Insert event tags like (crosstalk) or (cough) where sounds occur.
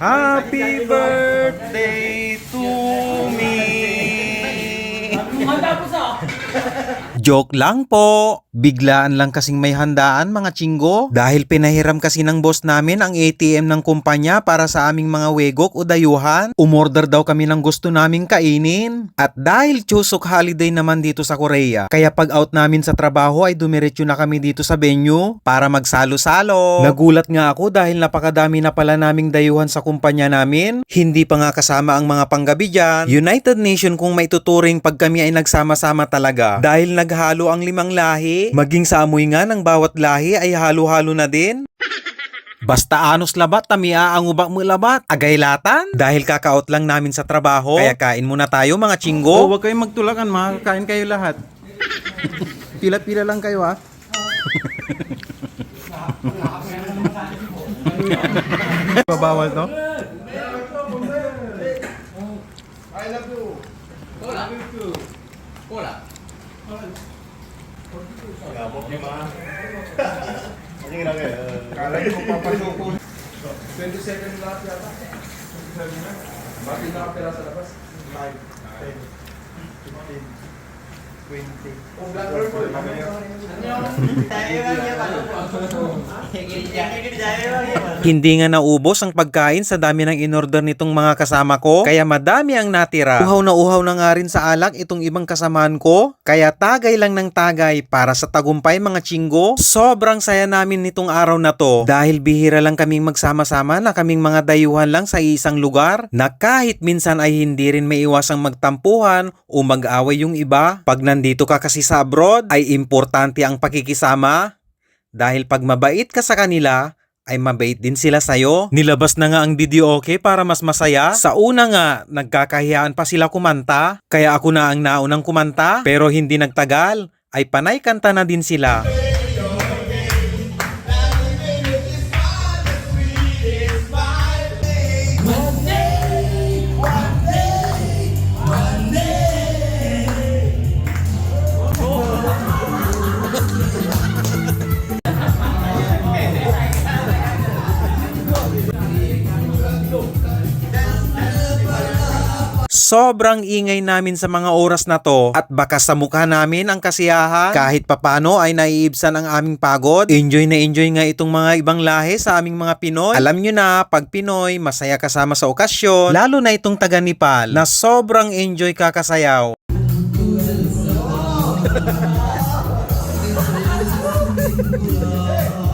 Happy birthday to me. Joke lang po. Biglaan lang kasing may handaan mga chinggo. Dahil pinahiram kasi ng boss namin ang ATM ng kumpanya para sa aming mga wegok o dayuhan. Umorder daw kami ng gusto naming kainin. At dahil Chuseok holiday naman dito sa Korea, kaya pag out namin sa trabaho ay dumiretso na kami dito sa venue para magsalo-salo. Nagulat nga ako dahil napakadami na pala naming dayuhan sa kumpanya namin. Hindi pa nga kasama ang mga panggabi dyan. United Nation kung maituturing pag kami ay nagsama-sama talaga. Dahil naghalo ang limang lahi, maging sa amoy nga ng bawat lahi ay halo-halo na din. (laughs) Basta anos labat, tamia ang ubak mo labat. Agaylatan? Dahil kakaot lang namin sa trabaho. Kaya kain muna tayo mga chinggo. Oh, huwag kayong magtulakan, makakain kayo lahat. (laughs) Pila-pila lang kayo ah. (laughs) Babawal to? Cola. Gabok niya mga. Kasi grabe. Kala niyo kung papasok po. 27 lahat yata. 27 na. Bakit nakapira sa labas? 9, 10, 15, 20. Kung black hole po, ano yun? Ano yun? Hindi nga naubos ang pagkain sa dami ng inorder nitong mga kasama ko, kaya madami ang natira. Uhaw na uhaw na nga rin sa alak itong ibang kasamaan ko, kaya tagay lang ng tagay para sa tagumpay mga chinggo. Sobrang saya namin nitong araw na to dahil bihira lang kaming magsama-sama na kaming mga dayuhan lang sa isang lugar na kahit minsan ay hindi rin may iwasang magtampuhan o mag-away yung iba. Pag nandito ka kasi sa abroad ay importante ang pakikisama dahil pag mabait ka sa kanila, ay mabait din sila sa'yo. Nilabas na nga ang video okay para mas masaya. Sa una nga, nagkakahiyaan pa sila kumanta. Kaya ako na ang naunang kumanta. Pero hindi nagtagal, ay panay kanta na din sila. Sobrang ingay namin sa mga oras na to at baka sa mukha namin ang kasiyahan. Kahit papano ay naiibsan ang aming pagod. Enjoy na enjoy nga itong mga ibang lahi sa aming mga Pinoy. Alam nyo na, pag Pinoy, masaya kasama sa okasyon. Lalo na itong taga Nepal na sobrang enjoy kakasayaw. Oh! (laughs)